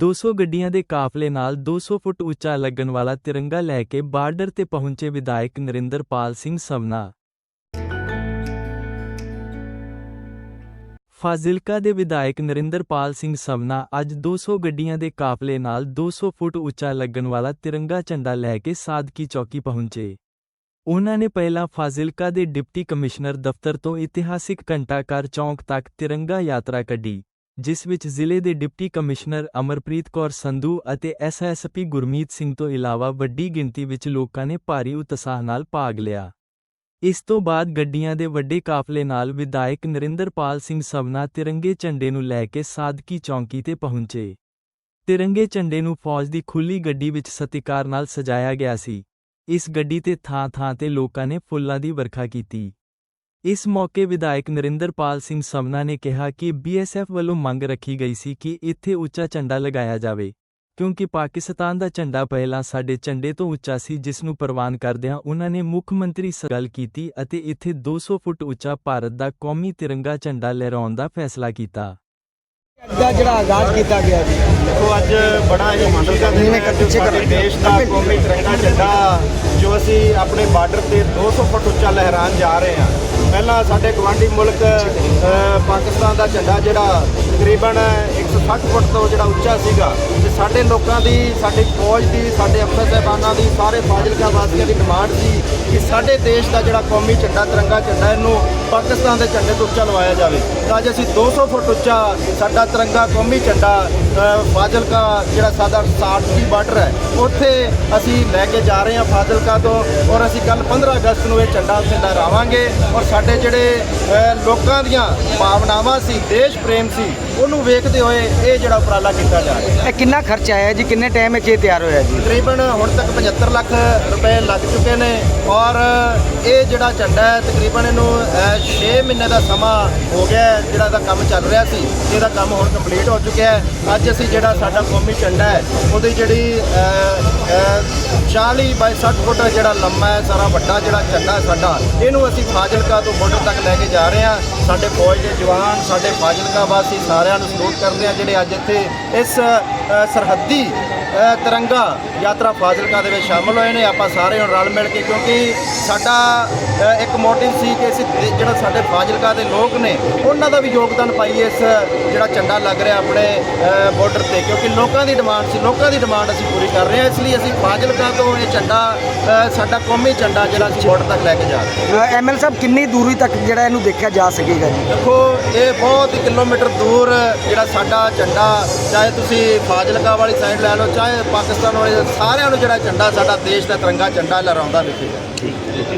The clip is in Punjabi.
200 ਗੱਡੀਆਂ ਦੇ ਕਾਫਲੇ ਨਾਲ 200 ਫੁੱਟ ਉੱਚਾ ਲੱਗਣ ਵਾਲਾ ਤਿਰੰਗਾ ਲੈ ਕੇ ਬਾਰਡਰ ਤੇ ਪਹੁੰਚੇ ਵਿਧਾਇਕ ਨਰਿੰਦਰਪਾਲ ਸਿੰਘ ਸਵਨਾ। ਫਾਜ਼ਿਲਕਾ ਦੇ ਵਿਧਾਇਕ ਨਰਿੰਦਰਪਾਲ ਸਿੰਘ ਸਵਨਾ ਅੱਜ 200 ਗੱਡੀਆਂ ਦੇ ਕਾਫਲੇ ਨਾਲ 200 ਫੁੱਟ ਉੱਚਾ ਲੱਗਣ ਵਾਲਾ ਤਿਰੰਗਾ ਝੰਡਾ ਲੈ ਕੇ ਸਾਦਕੀ ਚੌਕੀ ਪਹੁੰਚੇ। ਉਹਨਾਂ ਨੇ ਪਹਿਲਾਂ ਫਾਜ਼ਿਲਕਾ ਦੇ ਡਿਪਟੀ ਕਮਿਸ਼ਨਰ ਦਫ਼ਤਰ ਤੋਂ ਇਤਿਹਾਸਿਕ ਘੰਟਾਘਰ ਚੌਂਕ ਤੱਕ ਤਿਰੰਗਾ ਯਾਤਰਾ ਕੱਢੀ। ਜਿਸ ਵਿੱਚ ਜ਼ਿਲ੍ਹੇ ਦੇ ਡਿਪਟੀ ਕਮਿਸ਼ਨਰ ਅਮਰਪ੍ਰੀਤ ਕੌਰ ਸੰਧੂ ਅਤੇ ਐਸਐਸਪੀ ਗੁਰਮੀਤ ਸਿੰਘ ਤੋਂ ਇਲਾਵਾ ਵੱਡੀ ਗਿਣਤੀ ਵਿੱਚ ਲੋਕਾਂ ਨੇ ਭਾਰੀ ਉਤਸ਼ਾਹ ਨਾਲ ਭਾਗ ਲਿਆ। ਇਸ ਤੋਂ ਬਾਅਦ ਗੱਡੀਆਂ ਦੇ ਵੱਡੇ ਕਾਫਲੇ ਨਾਲ ਵਿਧਾਇਕ ਨਰਿੰਦਰਪਾਲ ਸਿੰਘ ਸਵਨਾ ਤਿਰੰਗੇ ਝੰਡੇ ਨੂੰ ਲੈ ਕੇ ਸਾਦਕੀ ਚੌਂਕੀ ਤੇ ਪਹੁੰਚੇ। ਤਿਰੰਗੇ ਝੰਡੇ ਨੂੰ ਫੌਜ ਦੀ ਖੁੱਲੀ ਗੱਡੀ ਵਿੱਚ ਸਤਿਕਾਰ ਨਾਲ ਸਜਾਇਆ ਗਿਆ ਸੀ। ਇਸ ਗੱਡੀ ਤੇ ਥਾਂ-ਥਾਂ ਤੇ ਲੋਕਾਂ ਨੇ ਫੁੱਲਾਂ ਦੀ ਵਰਖਾ ਕੀਤੀ। ਇਸ ਮੌਕੇ ਵਿਧਾਇਕ ਨਰਿੰਦਰਪਾਲ ਸਿੰਘ ਸਵਨਾ ਨੇ ਕਿਹਾ ਕਿ ਬੀਐਸਐਫ ਵੱਲੋਂ ਮੰਗ ਰੱਖੀ ਗਈ ਸੀ ਕਿ ਇੱਥੇ ਉੱਚਾ ਝੰਡਾ ਲਗਾਇਆ ਜਾਵੇ ਕਿਉਂਕਿ ਪਾਕਿਸਤਾਨ ਦਾ ਝੰਡਾ ਪਹਿਲਾਂ ਸਾਡੇ ਝੰਡੇ ਤੋਂ ਉੱਚਾ ਸੀ ਜਿਸ ਨੂੰ ਪ੍ਰਵਾਨ ਕਰਦਿਆਂ ਉਹਨਾਂ ਨੇ ਮੁੱਖ ਮੰਤਰੀ ਸ ਗੱਲ ਕੀਤੀ ਅਤੇ ਇੱਥੇ 200 ਫੁੱਟ ਉੱਚਾ ਭਾਰਤ ਦਾ ਕੌਮੀ ਤਿਰੰਗਾ ਝੰਡਾ ਲਹਿਰਾਉਣ ਦਾ ਫੈਸਲਾ ਕੀਤਾ। ਦਾ ਜਿਹੜਾ ਆਗਾਜ਼ ਕੀਤਾ ਗਿਆ ਜੀ। ਦੇਖੋ ਅੱਜ ਬੜਾ ਹੀ ਖੁਸ਼ੀ ਦਾ ਦਿਨ ਹੈ ਜੋ ਸਾਡੇ ਦੇਸ਼ ਦਾ ਕੌਮੀ ਤਿਰੰਗਾ ਝੰਡਾ ਜੋ ਅਸੀਂ ਆਪਣੇ ਬਾਰਡਰ ਤੇ 200 ਫੁੱਟ ਉੱਚਾ ਲਹਿਰਾਉਣ ਜਾ ਰਹੇ ਹਾਂ ਪਹਿਲਾਂ ਸਾਡੇ ਗਵਾਂਢੀ ਮੁਲਕ ਪਾਕਿਸਤਾਨ ਦਾ ਝੰਡਾ ਜਿਹੜਾ ਤਕਰੀਬਨ 160 ਫੁੱਟ ਤੋਂ ਜਿਹੜਾ ਉੱਚਾ ਸੀਗਾ, ਤੇ ਸਾਡੇ ਲੋਕਾਂ ਦੀ, ਸਾਡੀ ਫੌਜ ਦੀ, ਸਾਡੇ ਅਫਸਰ ਸਾਹਿਬਾਨਾਂ ਦੀ, ਸਾਰੇ ਫਾਜ਼ਿਲਕਾ ਵਾਸੀਆਂ ਦੀ ਡਿਮਾਂਡ ਸੀ ਕਿ ਸਾਡੇ ਦੇਸ਼ ਦਾ ਜਿਹੜਾ ਕੌਮੀ ਝੰਡਾ, ਤਿਰੰਗਾ ਝੰਡਾ, ਇਹਨੂੰ ਪਾਕਿਸਤਾਨ ਦੇ ਝੰਡੇ ਤੋਂ ਉੱਚਾ ਲਵਾਇਆ ਜਾਵੇ। ਤਾਂ ਅੱਜ ਅਸੀਂ 200 ਫੁੱਟ ਉੱਚਾ ਸਾਡਾ ਤਿਰੰਗਾ ਕੌਮੀ ਝੰਡਾ ਫਾਜ਼ਿਲਕਾ ਜਿਹੜਾ ਸਾਡਾ 60 ਦੀ ਬਾਰਡਰ ਹੈ ਉੱਥੇ ਅਸੀਂ ਲੈ ਕੇ ਜਾ ਰਹੇ ਹਾਂ ਫਾਜ਼ਿਲਕਾ ਤੋਂ ਔਰ ਅਸੀਂ ਕੱਲ 15 ਅਗਸਤ ਨੂੰ ਇਹ ਝੰਡਾ ਉੱਥੇ ਲਹਿਰਾਵਾਂਗੇ ਔਰ ਸਾਡੇ ਜਿਹੜੇ ਲੋਕਾਂ ਦੀਆਂ ਭਾਵਨਾਵਾਂ ਸੀ ਦੇਸ਼ ਪ੍ਰੇਮ ਸੀ ਉਹਨੂੰ ਵੇਖਦੇ ਹੋਏ ਇਹ ਜਿਹੜਾ ਉਪਰਾਲਾ ਕੀਤਾ ਜਾ ਰਿਹਾ ਇਹ ਕਿੰਨਾ ਖਰਚਾ ਆਇਆ ਜੀ? ਕਿੰਨੇ ਟਾਈਮ ਵਿੱਚ ਇਹ ਤਿਆਰ ਹੋਇਆ ਜੀ? ਤਕਰੀਬਨ ਹੁਣ ਤੱਕ 75 ਲੱਖ ਰੁਪਏ ਲੱਗ ਚੁੱਕੇ ਨੇ ਔਰ ਇਹ ਜਿਹੜਾ ਝੰਡਾ ਹੈ ਤਕਰੀਬਨ ਇਹਨੂੰ 6 ਮਹੀਨੇ ਦਾ ਸਮਾਂ ਹੋ ਗਿਆ ਜਿਹੜਾ ਇਹਦਾ ਕੰਮ ਚੱਲ ਰਿਹਾ ਸੀ ਇਹਦਾ ਕੰਮ ਹੁਣ ਕੰਪਲੀਟ ਹੋ ਚੁੱਕਿਆ ਹੈ। ਅੱਜ ਅੱਜ ਅਸੀਂ ਜਿਹੜਾ ਸਾਡਾ ਕੌਮੀ ਝੰਡਾ ਹੈ ਉਹਦੀ ਜਿਹੜੀ ਅ, 40 ਬਾਈ 60 ਫੁੱਟ ਜਿਹੜਾ ਲੰਮਾ ਹੈ ਸਾਰਾ ਵੱਡਾ ਜਿਹੜਾ ਝੰਡਾ ਸਾਡਾ ਇਹਨੂੰ ਅਸੀਂ ਫਾਜ਼ਿਲਕਾ ਤੋਂ ਬਾਰਡਰ ਤੱਕ ਲੈ ਕੇ ਜਾ ਰਹੇ ਹਾਂ। ਸਾਡੇ ਫੌਜ ਦੇ ਜਵਾਨ ਸਾਡੇ ਫਾਜ਼ਿਲਕਾ ਵਾਸੀ ਸਾਰਿਆਂ ਨੂੰ ਸਲੂਟ ਕਰਦੇ ਹਾਂ ਜਿਹੜੇ ਅੱਜ ਇੱਥੇ ਇਸ ਸਰਹੱਦੀ ਤਿਰੰਗਾ ਯਾਤਰਾ ਫਾਜ਼ਿਲਕਾ ਦੇ ਵਿੱਚ ਸ਼ਾਮਲ ਹੋਏ ਨੇ। ਆਪਾਂ ਸਾਰੇ ਹੁਣ ਰਲ ਮਿਲ ਕੇ ਕਿਉਂਕਿ ਸਾਡਾ ਇੱਕ ਮੋਟਿਵ ਸੀ ਕਿ ਅਸੀਂ ਜਿਹੜਾ ਸਾਡੇ ਫਾਜ਼ਿਲਕਾ ਦੇ ਲੋਕ ਨੇ ਉਹਨਾਂ ਦਾ ਵੀ ਯੋਗਦਾਨ ਪਾਈਏ ਇਸ ਜਿਹੜਾ ਝੰਡਾ ਲੱਗ ਰਿਹਾ ਆਪਣੇ ਬਾਰਡਰ ਤੇ। ਕਿਉਂਕਿ ਲੋਕਾਂ ਦੀ ਡਿਮਾਂਡ ਸੀ ਲੋਕਾਂ ਦੀ ਡਿਮਾਂਡ ਅਸੀਂ ਪੂਰੀ ਕਰ ਰਹੇ ਹਾਂ। ਇਸ ਲਈ ਅਸੀਂ ਫਾਜ਼ਿਲਕਾ ਤੋਂ ਇਹ ਝੰਡਾ ਸਾਡਾ ਕੌਮੀ ਝੰਡਾ ਜਿਹੜਾ ਅਸੀਂ ਬਾਰਡਰ ਤੱਕ ਲੈ ਕੇ ਜਾ ਰਹੇ ਹਾਂ। ਐਮਐਲ ਸਾਹਿਬ ਕਿੰਨੀ ਦੂਰੀ ਤੱਕ ਜਿਹੜਾ ਇਹਨੂੰ ਦੇਖਿਆ ਜਾ ਸਕੇਗਾ ਜੀ? ਦੇਖੋ ਇਹ ਬਹੁਤ ਕਿਲੋਮੀਟਰ ਦੂਰ ਜਿਹੜਾ ਸਾਡਾ ਝੰਡਾ ਚਾਹੇ ਤੁਸੀਂ ਫਾਜ਼ਿਲਕਾ ਵਾਲੀ ਸਾਈਡ ਲੈ ਲਓ ਚਾਹੇ ਪਾਕਿਸਤਾਨ ਵਾਲੀ ਸਾਰਿਆਂ ਨੂੰ ਜਿਹੜਾ ਝੰਡਾ ਸਾਡਾ ਦੇਸ਼ ਦਾ ਤਿਰੰਗਾ ਝੰਡਾ ਲਹਿਰਾਉਂਦਾ ਦਿਖੇਗਾ